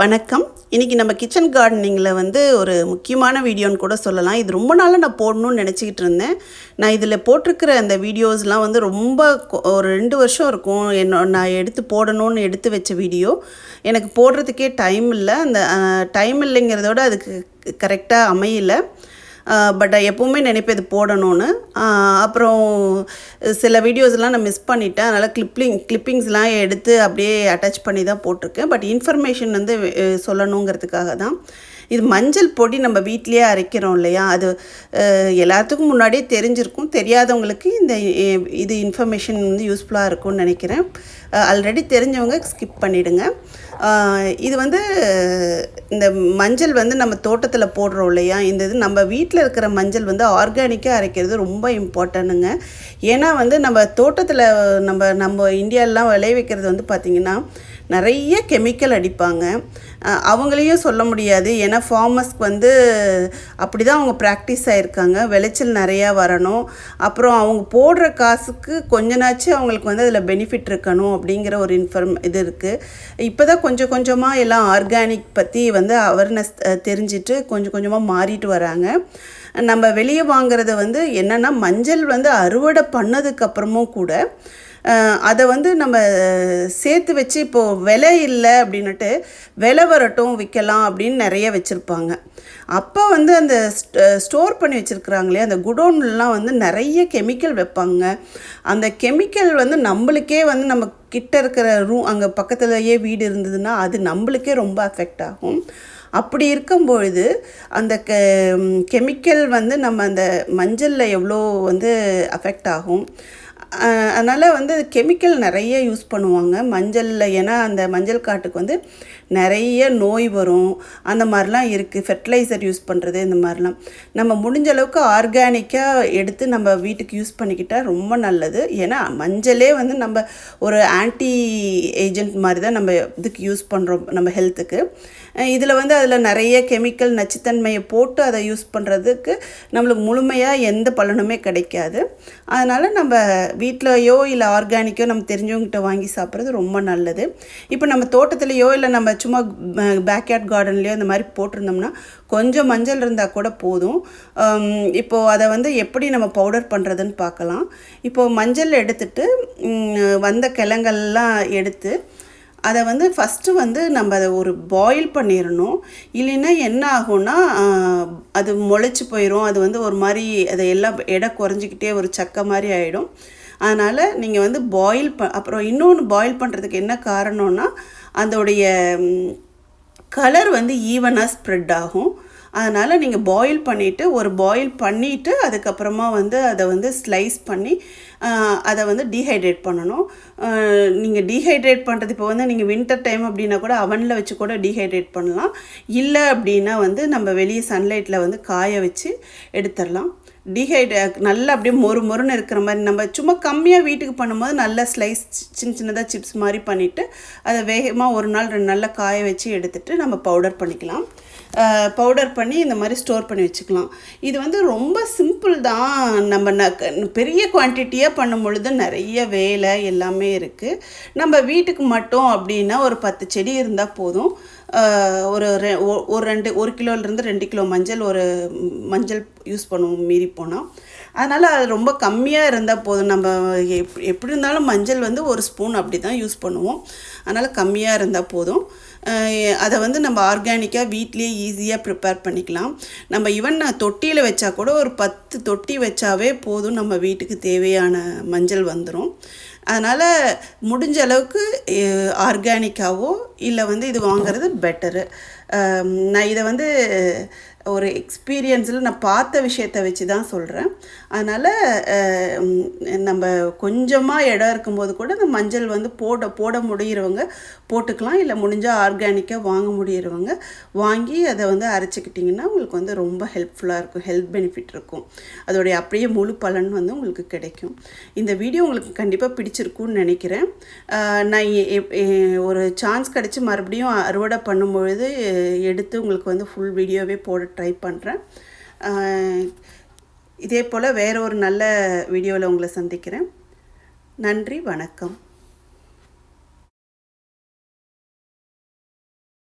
வணக்கம். இன்றைக்கி நம்ம கிச்சன் கார்டனிங்கில் வந்து ஒரு முக்கியமான வீடியோன்னு கூட சொல்லலாம். இது ரொம்ப நாளாக நான் போடணும்னு நினச்சிக்கிட்டு இருந்தேன். நான் இதில் போட்டிருக்கிற அந்த வீடியோஸ்லாம் வந்து ரொம்ப ஒரு ரெண்டு வருஷம் இருக்கும். என்ன நான் எடுத்து போடணும்னு எடுத்து வச்ச வீடியோ. எனக்கு போடுறதுக்கே டைம் இல்லை. அந்த டைம் இல்லைங்கிறதோட அதுக்கு கரெக்டாக அமையலை. பட் எப்போவுமே நினைப்பேன் இது போடணும்னு. அப்புறம் சில வீடியோஸ்லாம் நான் மிஸ் பண்ணிட்டேன். அதனால் கிளிப்பிங் கிளிப்பிங்ஸ்லாம் எடுத்து அப்படியே அட்டாச் பண்ணி தான் போட்டிருக்கேன். பட் இன்ஃபர்மேஷன் வந்து சொல்லணுங்கிறதுக்காக தான் இது மஞ்சள் பொடி நம்ம வீட்லேயே அரைக்கிறோம் இல்லையா? அது எல்லாத்துக்கும் முன்னாடியே தெரிஞ்சிருக்கும். தெரியாதவங்களுக்கு இந்த இது இன்ஃபர்மேஷன் வந்து யூஸ்ஃபுல்லாக இருக்கும்னு நினைக்கிறேன். ஆல்ரெடி தெரிஞ்சவங்க ஸ்கிப் பண்ணிவிடுங்க இது வந்து இந்த மஞ்சள் வந்து நம்ம தோட்டத்தில் போடுறோம் இல்லையா? இந்த இது நம்ம வீட்டில் இருக்கிற மஞ்சள் வந்து ஆர்கானிக்காக அரைக்கிறது ரொம்ப இம்பார்ட்டனுங்க ஏன்னா வந்து நம்ம தோட்டத்தில் நம்ம நம்ம இந்தியாவிலாம் விளைவிக்கிறது வந்து பார்த்திங்கன்னா நிறைய கெமிக்கல் அடிப்பாங்க. அவங்களையும் சொல்ல முடியாது. ஏன்னா ஃபார்மர்ஸ்க்கு வந்து அப்படி தான் அவங்க ப்ராக்டிஸ் ஆகிருக்காங்க விளைச்சல் நிறையா வரணும். அப்புறம் அவங்க போடுற காசுக்கு கொஞ்ச அவங்களுக்கு வந்து அதில் பெனிஃபிட் இருக்கணும் அப்படிங்கிற ஒரு இன்ஃபர்ம் இது இருக்குது இப்போ தான் கொஞ்சம் கொஞ்சமாக எல்லாம் ஆர்கானிக் பற்றி வந்து அவேர்னஸ் தெரிஞ்சிட்டு கொஞ்சம் கொஞ்சமாக மாறிட்டு வராங்க. நம்ம வெளியே வாங்குறது வந்து என்னென்னா மஞ்சள் வந்து அறுவடை பண்ணதுக்கப்புறமும் கூட அதை வந்து நம்ம சேர்த்து வச்சு இப்போது விலை இல்லை அப்படின்னுட்டு விலை வரட்டும் விற்கலாம் அப்படின்னு நிறைய வச்சுருப்பாங்க. அப்போ வந்து அந்த ஸ்டோர் பண்ணி வச்சுருக்குறாங்களே அந்த குடோன்லாம் வந்து நிறைய கெமிக்கல் வைப்பாங்க. அந்த கெமிக்கல் வந்து நம்மளுக்கே வந்து நம்ம கிட்ட இருக்கிற ரூம் அங்கே பக்கத்துலேயே வீடு இருந்ததுன்னா அது நம்மளுக்கே ரொம்ப அஃபெக்ட் ஆகும். அப்படி இருக்கும்பொழுது அந்த கெ கெமிக்கல் வந்து நம்ம அந்த மஞ்சளில் எவ்வளோ வந்து அஃபெக்ட் ஆகும்? அதனால் வந்து கெமிக்கல் நிறைய யூஸ் பண்ணுவாங்க. மஞ்சளில் ஏன்னா அந்த மஞ்சள் காட்டுக்கு வந்து நிறைய நோய் வரும். அந்த மாதிரிலாம் இருக்குது ஃபெர்டிலைசர் யூஸ் பண்ணுறது இந்த மாதிரிலாம். நம்ம முடிஞ்ச அளவுக்கு ஆர்கானிக்காக எடுத்து நம்ம வீட்டுக்கு யூஸ் பண்ணிக்கிட்டால் ரொம்ப நல்லது. ஏன்னா மஞ்சளே வந்து நம்ம ஒரு ஆன்டி ஏஜென்ட் மாதிரி தான் நம்ம இதுக்கு யூஸ் பண்ணுறோம் நம்ம ஹெல்த்துக்கு இதில் வந்து அதில் நிறைய கெமிக்கல் நச்சுத்தன்மையை போட்டு அதை யூஸ் பண்ணுறதுக்கு நம்மளுக்கு முழுமையாக எந்த பலனுமே கிடைக்காது. அதனால் நம்ம வீட்டிலையோ இல்லை ஆர்கானிக்கோ நம்ம தெரிஞ்சவங்ககிட்ட வாங்கி சாப்பிட்றது ரொம்ப நல்லது. இப்போ நம்ம தோட்டத்துலேயோ இல்லை நம்ம சும்மா பேக்யார்ட் கார்டன்லேயோ இந்த மாதிரி போட்டிருந்தோம்னா கொஞ்சம் மஞ்சள் இருந்தால் கூட போதும். இப்போது அதை வந்து எப்படி நம்ம பவுடர் பண்ணுறதுன்னு பார்க்கலாம். இப்போது மஞ்சள் எடுத்துட்டு வந்த கிழங்கெல்லாம் எடுத்து அதை வந்து ஃபஸ்ட்டு வந்து நம்ம அதை ஒரு பாயில் பண்ணிடணும் இல்லைன்னா என்ன ஆகும்னா அது முளைச்சி போயிடும் அது வந்து ஒரு மாதிரி அதை எல்லாம் எடை குறைஞ்சிக்கிட்டே ஒரு சக்கை மாதிரி ஆகிடும் அதனால் நீங்கள் வந்து பாயில் ப அப்புறம் இன்னொன்று பாயில் பண்ணுறதுக்கு என்ன காரணம்னா அதோடைய கலர் வந்து ஈவனாக ஸ்ப்ரெட் ஆகும். அதனால் நீங்கள் பாயில் பண்ணிவிட்டு ஒரு பாயில் பண்ணிவிட்டு அதுக்கப்புறமா வந்து அதை வந்து ஸ்லைஸ் பண்ணி அதை வந்து டீஹைட்ரேட் பண்ணணும். நீங்கள் டீஹைட்ரேட் பண்ணுறது இப்போ வந்து நீங்கள் வின்டர் டைம் அப்படின்னா கூட அவனில் வச்சு கூட டீஹைட்ரேட் பண்ணலாம். இல்லை அப்படின்னா வந்து நம்ம வெளியே சன்லைட்டில் வந்து காய வச்சு எடுத்துடலாம். டீஹைட்ரே நல்லா அப்படியே மொறு மொறுன்னு இருக்கிற மாதிரி நம்ம சும்மா கம்மியாக வீட்டுக்கு பண்ணும்போது நல்லா ஸ்லைஸ் சின்ன சின்னதாக சிப்ஸ் மாதிரி பண்ணிவிட்டு அதை வேகமாக ஒரு நாள் ரெண்டு நாளில் காய வச்சு எடுத்துட்டு நம்ம பவுடர் பண்ணிக்கலாம். பவுடர் பண்ணி இந்த மாதிரி ஸ்டோர் பண்ணி வச்சுக்கலாம். இது வந்து ரொம்ப சிம்பிள் தான். நம்ம ந க- பெரிய குவான்டிட்டியாக பண்ணும் பொழுது நிறைய வேலை எல்லாமே இருக்குது நம்ம வீட்டுக்கு மட்டும் அப்படின்னா ஒரு பத்து செடி இருந்தால் போதும். ஒரு ரெ- ஒ- ஒரு ரெண்டு ஒரு கிலோலேருந்து ரெண்டு கிலோ மஞ்சள் ஒரு மஞ்சள் யூஸ் பண்ணுவோம் மீறி போனால் அதனால் அது ரொம்ப கம்மியாக இருந்தால் போதும். நம்ம எப் எப்படி இருந்தாலும் மஞ்சள் வந்து ஒரு ஸ்பூன் அப்படி தான் யூஸ் பண்ணுவோம். அதனால் கம்மியாக இருந்தால் போதும். அதை வந்து நம்ம ஆர்கானிக்காக வீட்லேயே ஈஸியாக ப்ரிப்பேர் பண்ணிக்கலாம். நம்ம ஈவன் தொட்டியில் வச்சா கூட ஒரு பத்து தொட்டி வச்சாவே போதும் நம்ம வீட்டுக்கு தேவையான மஞ்சள் வந்துடும் அதனால் முடிஞ்ச அளவுக்கு ஆர்கானிக்காவோ இல்லை வந்து இது வாங்குறது பெட்டரு நான் இதை வந்து ஒரு எக்ஸ்பீரியன்ஸில் நான் பார்த்த விஷயத்தை வச்சு தான் சொல்கிறேன் அதனால் நம்ம கொஞ்சமாக இடம் இருக்கும்போது கூட இந்த மஞ்சள் வந்து போட போட முடிகிறவங்க போட்டுக்கலாம். இல்லை முடிஞ்சால் ஆர்கானிக்காக வாங்க முடிகிறவங்க வாங்கி அதை வந்து அரைச்சிக்கிட்டிங்கன்னா உங்களுக்கு வந்து ரொம்ப ஹெல்ப்ஃபுல்லாக இருக்கும். ஹெல்த் பெனிஃபிட் இருக்கும். அதோடைய அப்படியே முழு பலன் வந்து உங்களுக்கு கிடைக்கும். இந்த வீடியோ உங்களுக்கு கண்டிப்பாக பிடிச்சிருக்கும்னு நினைக்கிறேன். நான் ஒரு சான்ஸ் கிடச்சி மறுபடியும் அறுவடை பண்ணும்பொழுது எடுத்து உங்களுக்கு வந்து ஃபுல் வீடியோவே போட ட்ரை பண்ணுறேன் இதே போல் வேற ஒரு நல்ல வீடியோவில் உங்களை சந்திக்கிறேன். நன்றி வணக்கம்.